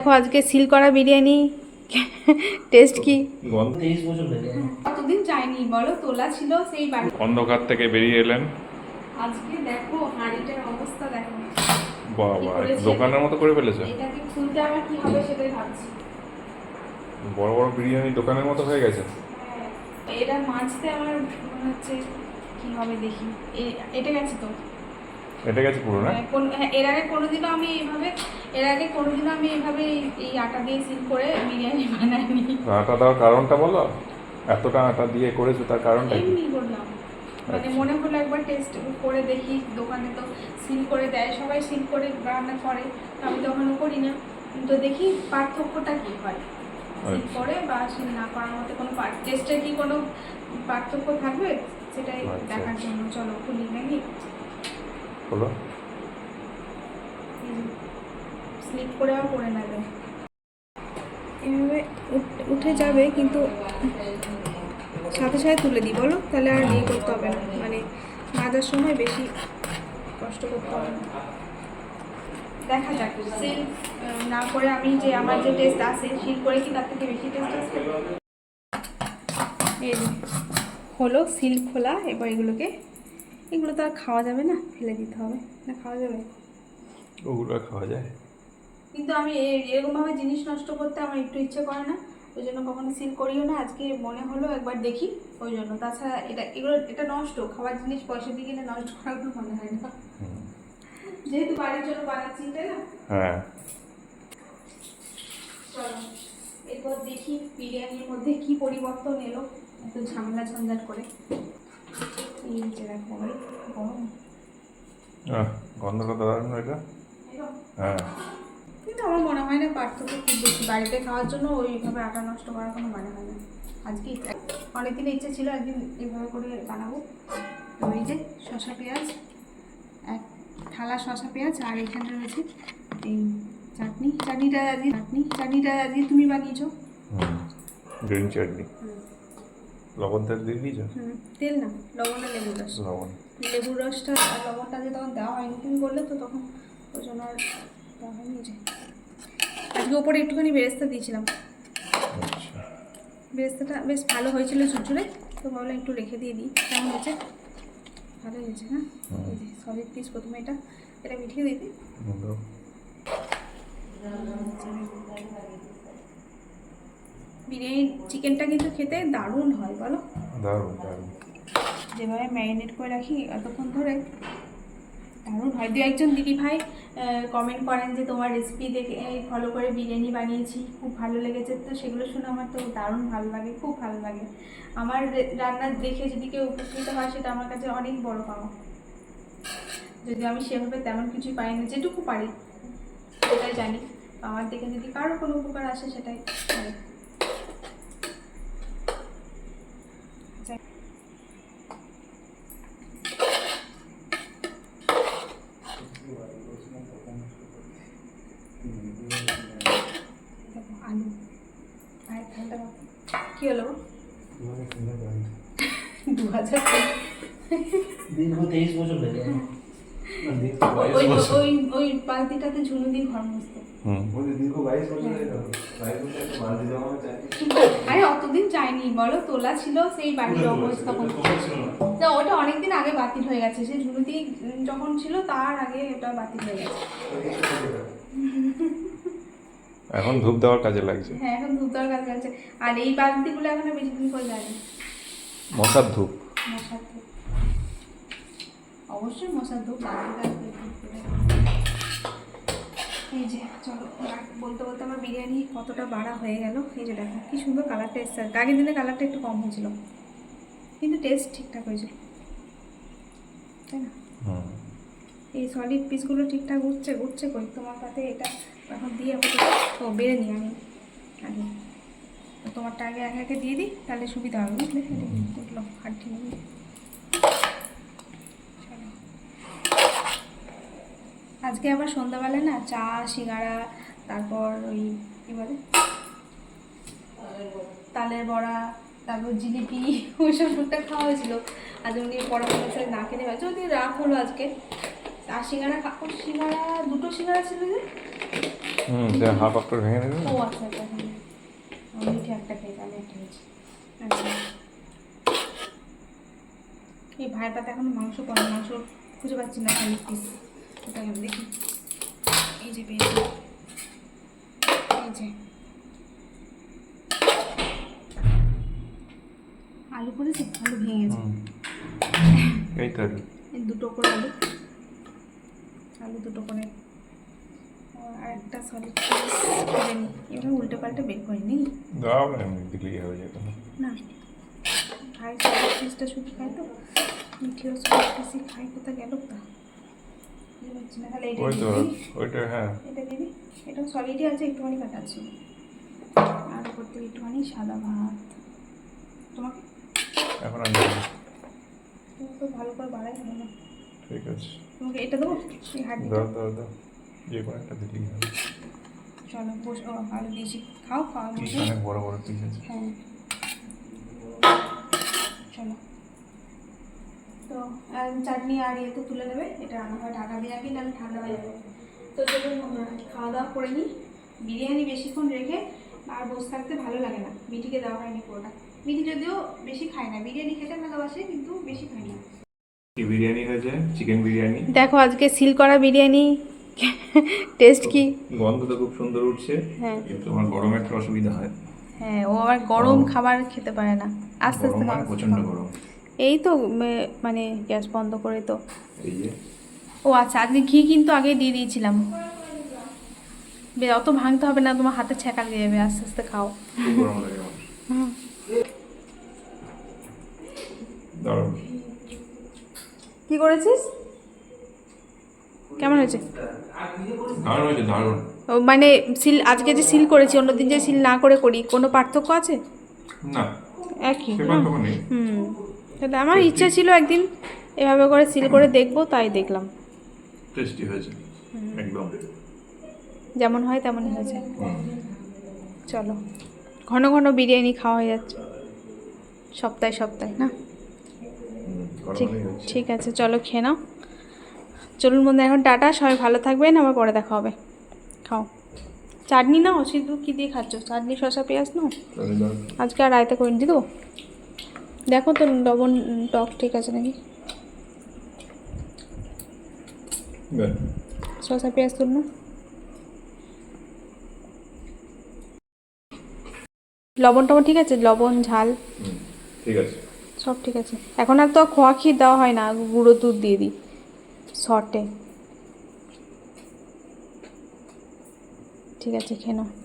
দেখো আজকে সিল করা বিরিয়ানি। টেস্ট কি? কতদিন যায়নি বলো তোলা ছিল সেই বাড়ি। অন্ধকার থেকে বেরিয়ে এলেন। আজকে দেখো হাঁড়িটার অবস্থা দেখো। বাবা দোকানের মতো করে ফেলেছে। এটাকে খুলতে আমার কি হবে সেটাই ভাবছি। বড় বড় বিরিয়ানি দোকানের মতো হয়ে গেছে। হ্যাঁ, এটা মাছতে আমার মনে হচ্ছে কি হবে দেখি। এটা গেছে তো? এটা গেছে পুরো না? হ্যাঁ, কোন- হ্যাঁ, এর আগে কোনোদিনও আমি এইভাবে এর আগে কোনোদিনও আমি এইভাবে এই- আটা দিয়ে সিল করে বিরিয়ানি বানাইনি। আটা দেওয়ার কারণটা বলো? এতটা আটা দিয়ে করেছ তার কারণটা কি? করলাম মানে আচ্ছা। মনে হলো একবার টেস্ট করে দেখি দোকানে তো সিল করে দেয় সবাই সিল করে রান্না করে আমি তখনও করি না। তো দেখি পার্থক্যটা কি হয়? সিল আচ্ছা। করে বা সিল না করার মধ্যে কোনো টেস্টের কি কোনো পার্থক্য থাকবে? সেটাই আচ্ছা। দেখার জন্য। চলো খুলি নাকি? হলো। স্লিপ করে আবার করে নেবে এভাবে উঠে যাবে, কিন্তু সাথে সাথে তুলে দিই। বলো, তাহলে আর ইয়ে করতে হবে না। মানে মাজার সময় বেশি কষ্ট করতে হবে না। দেখা যাক সিল না করে আমি যে আমার যে টেস্ট আছে সিল করে কি তার থেকে বেশি টেস্ট আসবে এই হলো সিল খোলা, এবার এগুলোকে এগুলো তো আর খাওয়া যাবে না ফেলে দিতে হবে। না খাওয়া যাবে? ওগুলো খাওয়া যায়? কিন্তু আমি এরকমভাবে জিনিস নষ্ট করতে আমার একটু ইচ্ছে করে না। ওই জন্য কখনো সিল করিও না। আজকে মনে হলো একবার দেখি ওই জন্য। তাছাড়া এটা এগুলো এটা নষ্ট। খাবার জিনিস পয়সা দিয়ে কিনে নষ্ট করার কোনো মনে হয় না। যেহেতু বাড়ির জন্য বানাচ্ছি তাই না? হ্যাঁ। চলো এরপর দেখি বিরিয়ানির মধ্যে কি পরিবর্তন এলো। এত ঝামেলা ঝঞ্ঝাট করে এই যে দেখো ভাই, গরম আহ, গন্ধটা এটা? হ্যাঁ। কিন্তু আমার মনে হয় না পার্থক্য খুব বেশি। বাড়িতে খাওয়ার জন্য ওইভাবে আটা নষ্ট করার কোনো মানে হয় না। আজকে অনেকদিন ইচ্ছে ছিল একদিন এইভাবে করে বানাবো। তো এই যে শসা পেঁয়াজ এক থালা শসা পেঁয়াজ আর এখানে রয়েছে এই চাটনি। চাটনিটা আজকে চাটনি চাটনিটা আজকে তুমি বানিয়েছো। গ্রিন চাটনি। লবণ তেল দিয়ে দিয়েছ? হুম, তেল না লবণ আর লেবুর রস। লবণ। লেবুর রসটা আর লবণটা যে তখন দেওয়া হয়নি তুমি বললে তো তখন ওই জন্য আর দেওয়া হয়নি যে। আজকে ওপরে একটুখানি বেরেস্তা দিয়েছিলাম। আচ্ছা। বেরেস্তাটা বেশ ভালো হয়েছিল ঝুরঝুরে তো ভাবলাম একটু রেখে দিয়ে দিই। কেমন হয়েছে? ভালো হয়েছে হ্যাঁ? যে সলিড পিস প্রথমে এটা এটা মিঠিয়ে বন্ধু বিরিয়ানি চিকেনটা কিন্তু খেতে দারুণ হয় বলো। দারুণ দারুণ। যেভাবে ম্যারিনেট করে রাখি এতক্ষণ ধরে দারুণ হয়। দু একজন দিদি ভাই কমেন্ট করেন যে তোমার রেসিপি দেখে ফলো করে বিরিয়ানি বানিয়েছি খুব ভালো লেগেছে। তো সেগুলো শুনে আমার তো দারুণ ভালো লাগে খুব ভালো লাগে। আমার রান্না দেখে যদি কেউ উপকৃত হয় সেটা আমার কাছে অনেক বড় পাওয়া। যদি আমি সেভাবে তেমন কিছুই পারি না যেটুকু পারি সেটাই জানি। আমার দেখে যদি কারোর কোনো উপকার আসে সেটাই অনেক। দেখো আলু আর ঠান্ডা কী হলো দু হাজার দীর্ঘ তেইশ বছর হয়ে গেল। ওই ওই বালতিটাতে ঝুনু দিয়ে ঘর মুছতো। একটা আরে অতদিন যায়নি। বলো তোলা ছিল সেই বাড়ির অবস্থা না। ওটা অনেকদিন আগে বাতিল হয়ে গেছে। সেই ঝুনুতি যখন ছিল তার আগে ওটা বাতিল হয়ে গেছে। এখন ধূপ দেওয়ার কাজে লাগছে। হ্যাঁ এখন ধূপ দেওয়ার কাজ আছে আর এই বালতিগুলো এখন বেশি দিন করে যায় মশার ধূপ। মশার ধূপ। অবশ্যই মশার ধূপ এই যে চলো বলতে বলতে আমার বিরিয়ানি কতটা বাড়া হয়ে গেল। এই যে দেখো কি সুন্দর কালারটা এসছে। আগের দিনে কালারটা একটু কম হয়েছিল। কিন্তু টেস্ট ঠিকঠাক হয়েছিল। তাই না? এই সলিড পিসগুলো ঠিকঠাক উঠছে উঠছে কই? তোমার কাছে এটা এখন দিয়ে তো বেড়ে নিই আমি আগে। তোমারটা আগে একে একে দিয়ে দিই, তাহলে সুবিধা হবে, বুঝলে? উঠল নেই। চলো। আজকে আবার সন্ধ্যাবেলায় না চা, সিঙ্গারা, তারপর ওই কী বলে? তালের বড়া, তারপর জিলিপি, ওইসব টুকটাক খাওয়া হয়েছিল। আজ উনি পরামর্শ না কিনে হয়েছে যদি রাত হলো আজকে। আর সিঙ্গারা সিঙ্গারা, দুটো সিঙ্গারা ছিল যে? হুম হাফ হাফ ভেঙে দেবে। ও আচ্ছা আচ্ছা হ্যাঁ। আমি মিঠে একটা খেয়েছি আমি একটা খেয়েছি আচ্ছা। এই ভাইয়ের পাতে এখন মাংস পড়ে মাংস খুঁজে পাচ্ছি না খালি পিস এটা আমি দেখি। এই যে পেয়েছি এই যে। আলু করেছে আলু ভেঙে গেছে। এই তো দুটো করে আলু। আলু দুটো করে আর একটা সলিড করে নিই এবার উল্টে পাল্টে বের করে নিই দাও না দিলেই হয়ে যাবে। না। খাই সলিড পিসটা শুধু খাই তো মিঠিও সলিড পিসই খাই কোথা গেল? তা। ওইটা হ্যাঁ। এটা দিবি। এটা সলিডই আছে একটুখানি কাটা আছে। আর উপর থেকে একটুখানি সাদা ভাত তোমাকে? এখন আমি তো ভালো করে বাড়াই হবে না ঠিক আছে। তোমাকে এটা দেবো? দাও দাও দাও। যে কোনো একটা দিলেই হবে চলো বসে ও আলু দিয়েছি। খাও খাও পিস অনেক বড় বড় পিস আছে। হ্যাঁ। চলো। তো আর চাটনি আর ইয়ে তো তুলে নেবে। এটা রান্না হয় ঢাকা দিয়ে রাখি নাহলে ঠান্ডা হয়ে যাবে। তো চলুন খাওয়া দাওয়া করে নিই। বিরিয়ানি বেশিক্ষণ রেখে আর বসে থাকতে ভালো লাগে না। মিঠিকে দেওয়া হয়নি পুরোটা। মিঠি যদিও বেশি খায় না। বিরিয়ানি খেতে ভালোবাসে কিন্তু বেশি খায় না। কি বিরিয়ানি হয়েছে? চিকেন বিরিয়ানি? দেখো আজকে সিল করা বিরিয়ানি। টেস্ট কি? গন্ধ তো খুব সুন্দর উঠছে। হ্যাঁ। কিন্তু আমার গরমে একটা অসুবিধা হয়। হ্যাঁ ও আবার গরম খাবার খেতে পারে না। আস্তে আস্তে মানে প্রচণ্ড গরম। এই তো মানে গ্যাস বন্ধ করে তো। এই যে। ও আচ্ছা আজকে ঘি কিন্তু আগে দিয়ে দিয়েছিলাম। অত ভাঙতে হবে না তোমার হাতে ছ্যাঁকা দিয়ে যাবে। আস্তে আস্তে খাও। লাগে কি করেছিস? কেমন হয়েছে? দারুণ হয়েছে দারুণ। ও মানে সিল আজকে যে সিল করেছি অন্যদিন যে সিল না করে করি কোনো পার্থক্য আছে? না একই না? হুম। তাহলে আমার ইচ্ছা ছিল একদিন এভাবে করে সিল করে দেখব তাই দেখলাম। টেস্টি হয়েছে একদম। যেমন হয় তেমনই হয়েছে। চলো ঘন ঘন বিরিয়ানি খাওয়া হয়ে যাচ্ছে। সপ্তাহে সপ্তাহে না? ঠিক ঠিক আছে চলো খেয়ে নাও। চলুন বন্ধু এখন টাটা সবাই ভালো থাকবেন আবার পরে দেখা হবে। খাও। চাটনি নাও শুধু কী দিয়ে খাচ্ছ? চাটনি শসা পেঁয়াজ না? আজকে আর রায়তা করে দিও দেখো তো লবণ টক ঠিক আছে নাকি। শসা পেঁয়াজ তুল না। লবণ টবণ ঠিক আছে? লবণ ঝাল। ঠিক আছে। সব ঠিক আছে। এখন আর তো খোয়া ক্ষীর দেওয়া হয় না গুঁড়ো দুধ দিয়ে দিই। শর্টে। ঠিক আছে খেয়ে নাও।